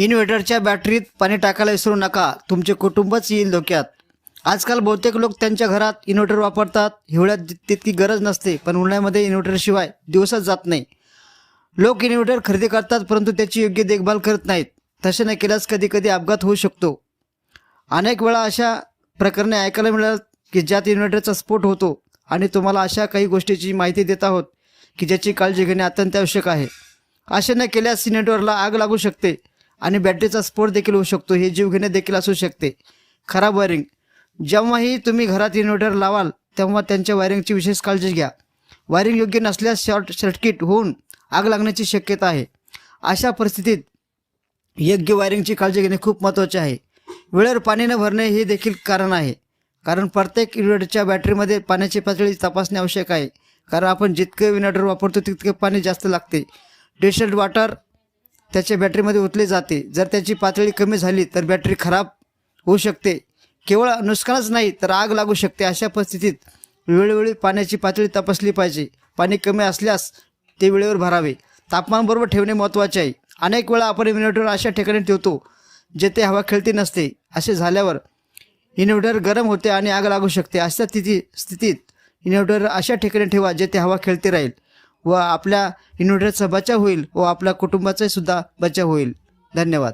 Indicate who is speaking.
Speaker 1: इन्व्हर्टरच्या बॅटरीत पाणी टाकायला विसरू नका. तुमचे कुटुंबच येईल धोक्यात. आजकाल बहुतेक लोक त्यांच्या घरात इन्व्हर्टर वापरतात. हिवाळ्यात तितकी गरज नसते पण उन्हाळ्यामध्ये इन्व्हर्टरशिवाय दिवसच जात नाही. लोक इन्व्हर्टर खरेदी करतात परंतु त्याची योग्य देखभाल करत नाहीत. तसे न केल्यास कधी कधी अपघात होऊ शकतो. अनेक वेळा अशा प्रकरणे ऐकायला मिळालं की ज्यात इन्व्हर्टरचा स्फोट होतो आणि तुम्हाला अशा काही गोष्टीची माहिती देत आहोत की ज्याची काळजी घेणे अत्यंत आवश्यक आहे. असे न केल्यास इन्व्हर्टरला आग लागू शकते. आणि बॅटरीचा स्फोट देखील होऊ शकतो हे जीवघेणे देखील असू शकते. खराब वायरिंग जेव्हाही तुम्ही घरात इन्व्हर्टर लावाल तेव्हा त्यांच्या वायरिंगची विशेष काळजी घ्या. वायरिंग योग्य नसल्यास शॉर्ट सर्किट होऊन आग लागण्याची शक्यता आहे. अशा परिस्थितीत योग्य वायरिंगची काळजी घेणे खूप महत्त्वाचे आहे. वेळेवर पाणी न भरणे हे देखील कारण आहे. कारण प्रत्येक इन्व्हर्टरच्या बॅटरीमध्ये पाण्याची पातळी तपासणे आवश्यक आहे. कारण आपण जितके इन्व्हर्टर वापरतो तितके पाणी जास्त लागते. डिस्टल्ड वॉटर त्याच्या बॅटरीमध्ये ओतले जाते. जर त्याची पातळी कमी झाली तर बॅटरी खराब होऊ शकते. केवळ नुकसानच नाही तर आग लागू शकते. अशा परिस्थितीत वेळोवेळी पाण्याची पातळी तपासली पाहिजे. पाणी कमी असल्यास ते वेळेवर भरावे. तापमान बरोबर ठेवणे महत्त्वाचे आहे. अनेक वेळा आपण इन्व्हर्टर अशा ठिकाणी ठेवतो जेथे हवा खेळती नसते. असे झाल्यावर इन्व्हर्टर गरम होते आणि आग लागू शकते. अशा स्थिती स्थितीत इन्व्हर्टर अशा ठिकाणी ठेवा जेथे हवा खेळती राहील. व आपल्या इन्व्हर्टरचा बचाव होईल व आपल्या कुटुंबाचाही सुद्धा बचाव होईल. धन्यवाद.